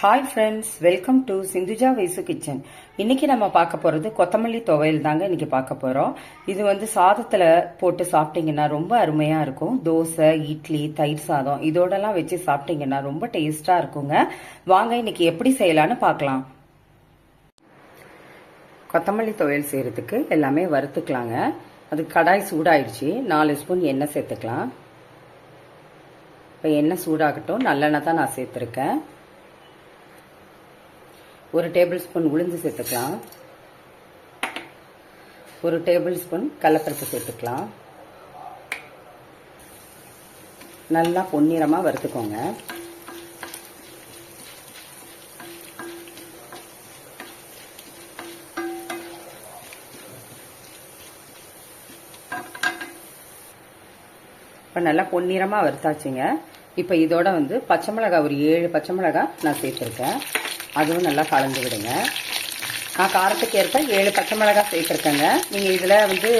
Hi friends welcome to Sindhuja Vaishu kitchen இன்னைக்கு நம்ம பார்க்க போகிறது கொத்தமல்லி துவையல் தாங்க இன்னைக்கு பார்க்க போகிறோம் இது வந்து சாதத்தில் போட்டு சாப்பிட்டீங்கன்னா ரொம்ப அருமையாக இருக்கும். தோசை இட்லி தயிர் சாதம் இதோடலாம் வச்சு சாப்பிட்டீங்கன்னா ரொம்ப டேஸ்ட்டாக இருக்குங்க. வாங்க இன்னைக்கு எப்படி செய்யலான்னு பார்க்கலாம். கொத்தமல்லி துவையல் செய்கிறதுக்கு எல்லாமே வறுத்துக்கலாங்க. அது கடாய் சூடாயிடுச்சு. நாலு ஸ்பூன் எண்ணெய் சேர்த்துக்கலாம். இப்போ எண்ணெய் சூடாகட்டும். நல்லெண்ணெய் தான் நான் சேர்த்துருக்கேன். ஒரு டேபிள் ஸ்பூன் உளுந்து சேர்த்துக்கலாம். ஒரு டேபிள் ஸ்பூன் கடலப்பருப்பு சேர்த்துக்கலாம். நல்லா பொன்னிறமாக வறுத்துக்கோங்க. இப்போ நல்லா பொன்னிறமாக வறுத்தாச்சுங்க. இப்போ இதோட வந்து பச்சை மிளகாய் ஒரு ஏழு பச்சை மிளகாய் நான் சேர்த்துருக்கேன். அதுவும் நல்லா கலந்து விடுங்க. நான் காரத்துக்கு ஏற்ப ஏழு பச்சை மிளகாய் சேர்த்துருக்கேங்க. நீங்கள் இதில் வந்து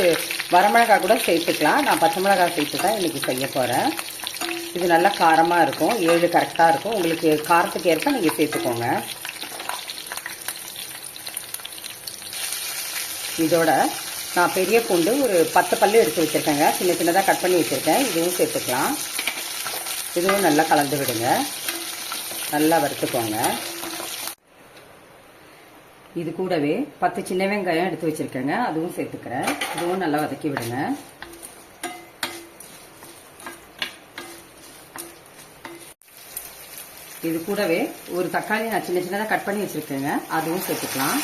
வரமிளகாய் கூட சேர்த்துக்கலாம். நான் பச்சை மிளகாய் சேர்த்து தான் இன்றைக்கி செய்ய போகிறேன் இது நல்லா காரமாக இருக்கும். ஏழு கரெக்டாக இருக்கும். உங்களுக்கு காரத்துக்கு ஏற்ப நீங்கள் சேர்த்துக்கோங்க. இதோட நான் பெரிய பூண்டு ஒரு பத்து பல்லு எடுத்து வச்சுருக்கேங்க. சின்ன சின்னதாக கட் பண்ணி வச்சுருக்கேன். இதுவும் சேர்த்துக்கலாம். இதுவும் நல்லா கலந்து விடுங்க. நல்லா வறுத்துக்கோங்க. இது கூடவே பத்து சின்ன வெங்காயம் எடுத்து வச்சிருக்கேங்க. அதுவும் சேர்த்துக்கிறேன். இதுவும் நல்லா வதக்கி விடுங்க. இது கூடவே ஒரு தக்காளி நான் சின்ன சின்னதாக கட் பண்ணி வச்சிருக்கேங்க. அதுவும் சேர்த்துக்கலாம்.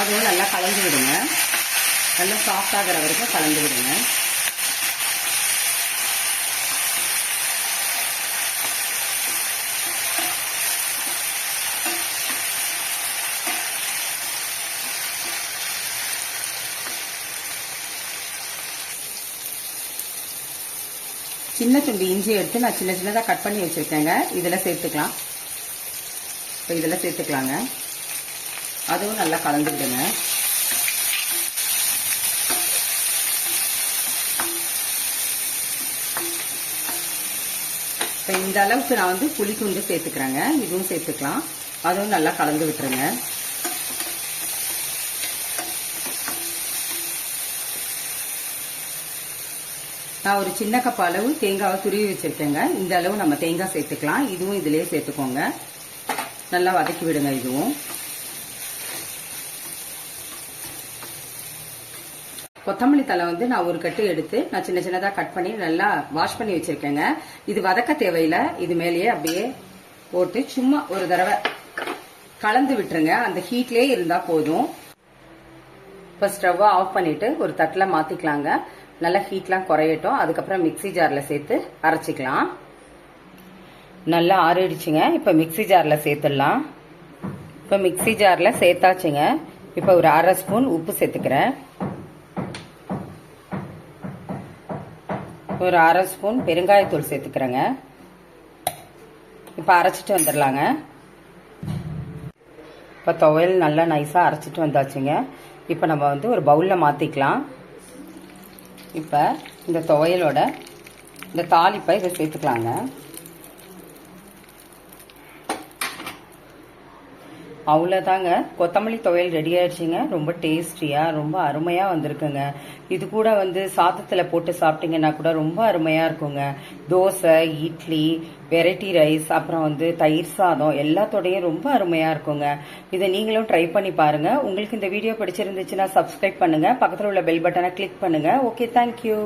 அதுவும் நல்லா கலந்து விடுங்க. நல்லா சாஃப்ட் ஆகிற வரைக்கும் கலந்து விடுங்க. சின்ன துண்டு இஞ்சி எடுத்து நான் சின்ன சின்னதாக கட் பண்ணி வச்சுருக்கேங்க. இதில் சேர்த்துக்கலாம். இப்போ இதில் சேர்த்துக்கலாங்க. அதுவும் நல்லா கலந்துக்கிடுங்க. இப்போ இந்த அளவுக்கு நான் வந்து புளி துண்டு சேர்த்துக்கிறேங்க. இதுவும் சேர்த்துக்கலாம். அதுவும் நல்லா கலந்து விட்டுருங்க. நான் ஒரு சின்ன கப் அளவு தேங்காவை துருவி வச்சிருக்கேங்க. இந்த அளவு நம்ம தேங்காய் சேர்த்துக்கலாம். இதுவும் இதிலே சேர்த்துக்கோங்க. நல்லா வதக்கி விடுங்க இதுவும். கொத்தமல்லி தலை வந்து நான் ஒரு கட்டு எடுத்து நான் சின்ன சின்னதாக கட் பண்ணி நல்லா வாஷ் பண்ணி வச்சிருக்கேங்க. இது வதக்க தேவையில்லை. இது மேலேயே அப்படியே போட்டு சும்மா ஒரு தடவை கலந்து விட்டுருங்க. அந்த ஹீட்லேயே இருந்தால் போதும். இப்போ ஸ்டவ்வை ஆஃப் பண்ணிட்டு ஒரு தட்டில் மாற்றிக்கலாங்க நல்லா ஹீட்லாம் குறையட்டும். அதுக்கப்புறம் மிக்சி ஜாரில் சேர்த்து அரைச்சிக்கலாம். நல்லா ஆறிடுச்சுங்க. இப்போ மிக்சி ஜாரில் சேர்த்துடலாம். இப்போ மிக்சி ஜாரில் சேர்த்தாச்சுங்க. இப்போ ஒரு அரை ஸ்பூன் உப்பு சேர்த்துக்கிறேன். ஒரு அரை ஸ்பூன் பெருங்காயத்தூள் சேர்த்துக்கிறேங்க. இப்போ அரைச்சிட்டு வந்துடலாங்க. இப்போ துவையல் நல்லா நைஸாக அரைச்சிட்டு வந்தாச்சுங்க. இப்போ நம்ம வந்து ஒரு பவுலில் மாற்றிக்கலாம் இப்போ இந்த துவையலோட இந்த தாளிப்பை இதை சேர்த்துக்கலாங்க. அவ்வளோதாங்க கொத்தமல்லி துவையல் ரெடி ஆயிடுச்சுங்க. ரொம்ப டேஸ்டியாக ரொம்ப அருமையாக வந்திருக்குங்க. இது கூட வந்து சாதத்தில் போட்டு சாப்பிட்டீங்கன்னா கூட ரொம்ப அருமையாக இருக்குங்க. தோசை இட்லி வெரைட்டி ரைஸ் அப்புறம் வந்து தயிர் சாதம் எல்லாத்தோடையும் ரொம்ப அருமையாக இருக்குங்க. இதை நீங்களும் ட்ரை பண்ணி பாருங்கள் உங்களுக்கு இந்த வீடியோ பிடிச்சிருந்துச்சுன்னா சப்ஸ்கிரைப் பண்ணுங்கள் பக்கத்தில் உள்ள பெல் பட்டனை கிளிக் பண்ணுங்கள் ஓகே தேங்க்யூ